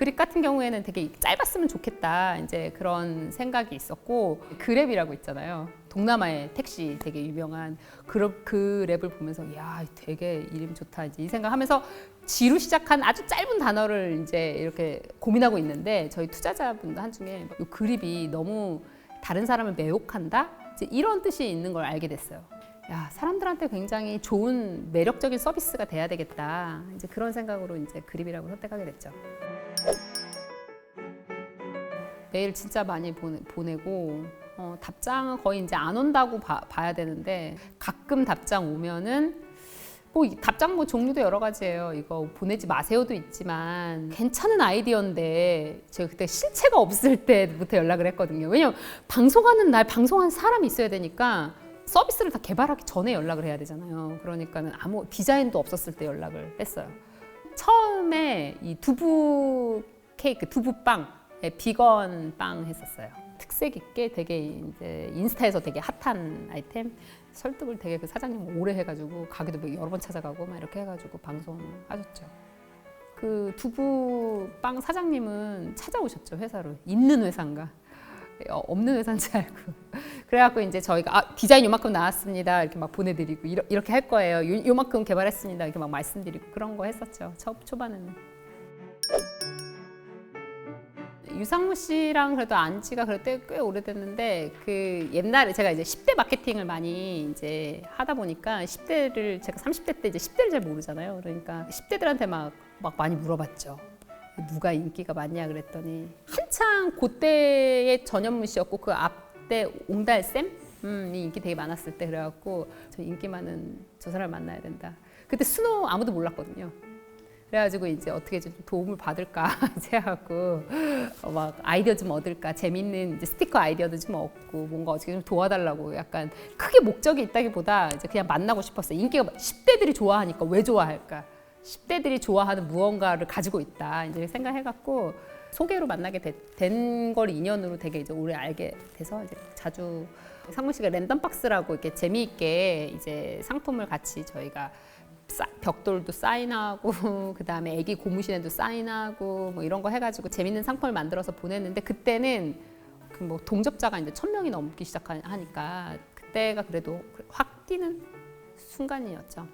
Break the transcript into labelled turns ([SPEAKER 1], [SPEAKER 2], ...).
[SPEAKER 1] 그립 같은 경우에는 되게 짧았으면 좋겠다 이제 그런 생각이 있었고 그랩이라고 있잖아요. 동남아의 택시 되게 유명한 그, 그 랩을 보면서 야 되게 이름 좋다 이제 이 생각하면서 지로 시작한 아주 짧은 단어를 이제 이렇게 고민하고 있는데 저희 투자자분도 한 중에 이 그립이 너무 다른 사람을 매혹한다 이제 이런 뜻이 있는 걸 알게 됐어요. 야 사람들한테 굉장히 좋은 매력적인 서비스가 돼야 되겠다 이제 그런 생각으로 이제 그립이라고 선택하게 됐죠. 메일 진짜 많이 보내, 보내 고 어, 답장은 거의 이제 안 온다고 봐, 봐야 되는데 가끔 답장 오면은 뭐이 답장 뭐 종류도 여러 가지예요. 이거 보내지 마세요도 있지만 괜찮은 아이디어인데 제가 그때 실체가 없을 때부터 연락을 했거든요. 왜냐면 방송하는 날 방송하는 사람이 있어야 되니까 서비스를 다 개발하기 전에 연락을 해야 되잖아요. 그러니까는 아무 디자인도 없었을 때 연락을 했어요. 처음에 이 두부 케이크, 두부빵, 예, 비건 빵 했었어요. 특색 있게 되게 이제 인스타에서 되게 핫한 아이템 설득을 되게 그 사장님 오래 해가지고 가게도 뭐 여러 번 찾아가고 막 이렇게 해가지고 방송하셨죠. 그 두부빵 사장님은 찾아오셨죠 회사로 있는 회사인가 어, 없는 회사인 줄 알고 그래갖고 이제 저희가 아, 디자인 요만큼 나왔습니다. 이렇게 막 보내드리고 이러, 이렇게 할 거예요. 요, 요만큼 개발했습니다. 이렇게 막 말씀드리고 그런 거 했었죠. 초, 초반에는. 유상무 씨랑 그래도 안 지가 그래도 꽤- 꽤 오래됐는데 그 옛날에 제가 이제 10대 마케팅을 많이 이제 하다 보니까 10대를 제가 30대 때 이제 10대를 잘 모르잖아요. 그러니까 10대들한테 막, 막 많이 물어봤죠. 누가 인기가 많냐 그랬더니 한창 그때의 전현무 씨였고 그 앞 때 옹달샘 음, 이 인기 되게 많았을 때 그래갖고 저 인기 많은 저 사람 만나야 된다. 그때 스노우 아무도 몰랐거든요. 그래가지고 이제 어떻게 좀 도움을 받을까 이제 하고 어, 막 아이디어 좀 얻을까 재밌는 이제 스티커 아이디어도 좀 얻고 뭔가 어떻게 좀 도와달라고 약간 크게 목적이 있다기보다 이제 그냥 만나고 싶었어요. 인기가 10대들이 좋아하니까 왜 좋아할까? 10대들이 좋아하는 무언가를 가지고 있다 이제 생각해갖고 소개로 만나게 된 걸 인연으로 되게 이제 오래 알게 돼서 이제 자주 상무 씨가 랜덤 박스라고 이렇게 재미있게 이제 상품을 같이 저희가 사- 벽돌도 사인하고 그 다음에 애기 고무신에도 사인하고 뭐 이런 거 해가지고 재밌는 상품을 만들어서 보냈는데 그때는 그 뭐 동접자가 이제 천 명이 넘기 시작하니까 그때가 그래도 확 뛰는 순간이었죠.